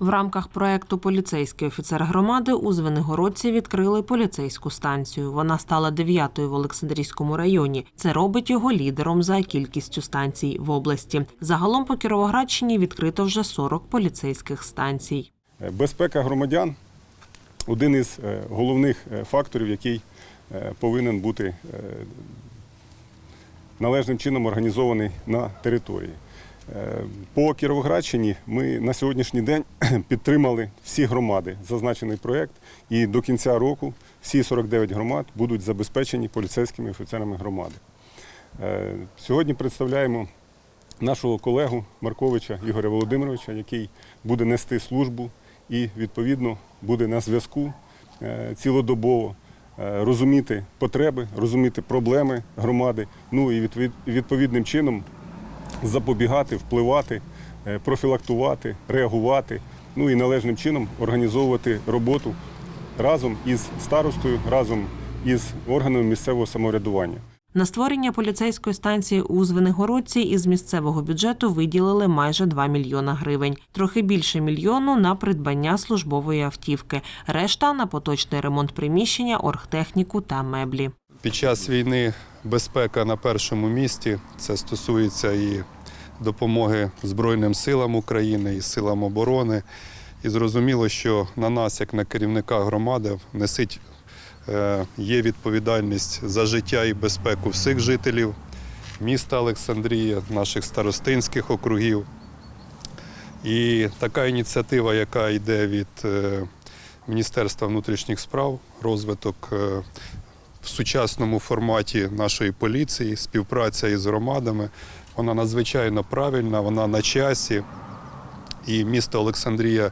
В рамках проекту Поліцейський офіцер громади у Звенигородці відкрили поліцейську станцію. Вона стала дев'ятою в Олександрійському районі. Це робить його лідером за кількістю станцій в області. Загалом по Кіровоградщині відкрито вже 40 поліцейських станцій. Безпека громадян один із е, головних е, факторів, який е, повинен бути належним чином організований на території. Е, По Кіровоградщині ми на сьогоднішній день підтримали всі громади зазначений проєкт, і до кінця року всі 49 громад будуть забезпечені поліцейськими офіцерами громади. Е, Сьогодні представляємо нашого колегу Марковича Ігоря Володимировича, який буде нести службу і відповідно буде на зв'язку е, цілодобово, розуміти потреби, розуміти проблеми громади, ну і відповідним чином запобігати, впливати, е, профілактувати, реагувати, ну і належним чином організовувати роботу разом із старостою, разом із органами місцевого самоврядування. На створення поліцейської станції у Звенигородці із місцевого бюджету виділили майже 2 мільйона гривень. Трохи більше мільйону на придбання службової автівки. Решта на поточний ремонт приміщення, оргтехніку та меблі. Під час війни безпека на першому місці. Це стосується і допомоги Збройним силам України, і силам оборони. І зрозуміло, що на нас, як на керівника громади, несить е, є відповідальність за життя і безпеку всіх жителів міста Олександрія, наших старостинських округів. І така ініціатива, яка йде від е, Міністерства внутрішніх справ, розвиток е, в сучасному форматі нашої поліції, співпраця із громадами, вона надзвичайно правильна, вона на часі. І місто Олександрія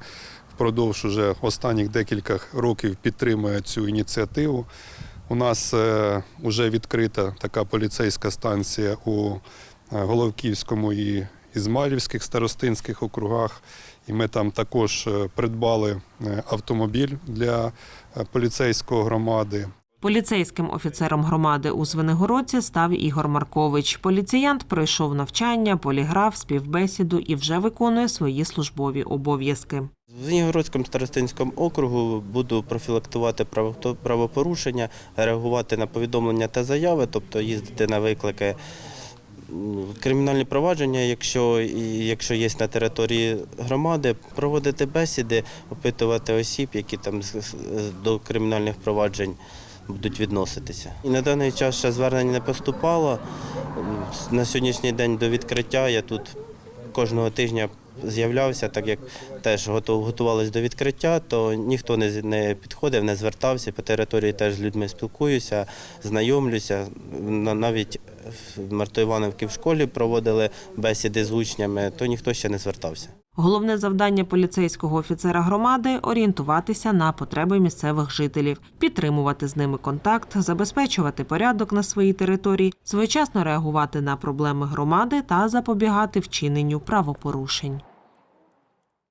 впродовж уже останніх декілька років підтримує цю ініціативу. У нас вже відкрита така поліцейська станція у е, Головківському і Ізмайлівських старостинських округах. І ми там також е, придбали е, автомобіль для е, поліцейської громади. Поліцейським офіцером громади у Звенигородці став Ігор Маркович. Поліціянт пройшов навчання, поліграф, співбесіду і вже виконує свої службові обов'язки. В Звенігородському старостинському округу буду профілактувати право- правопорушення, реагувати на повідомлення та заяви, тобто їздити на виклики. Кримінальні провадження, якщо, якщо є на території громади, проводити бесіди, опитувати осіб, які там до кримінальних проваджень будуть відноситися. І на даний час ще звернень не поступало. На сьогоднішній день до відкриття я тут кожного тижня з'являвся, так як теж готувалися до відкриття, то ніхто не, підходив, не звертався. По території теж з людьми спілкуюся, знайомлюся. Навіть в Мартоівановці в школі проводили бесіди з учнями, то ніхто ще не звертався. Головне завдання поліцейського офіцера громади орієнтуватися на потреби місцевих жителів, підтримувати з ними контакт, забезпечувати порядок на своїй території, своєчасно реагувати на проблеми громади та запобігати вчиненню правопорушень.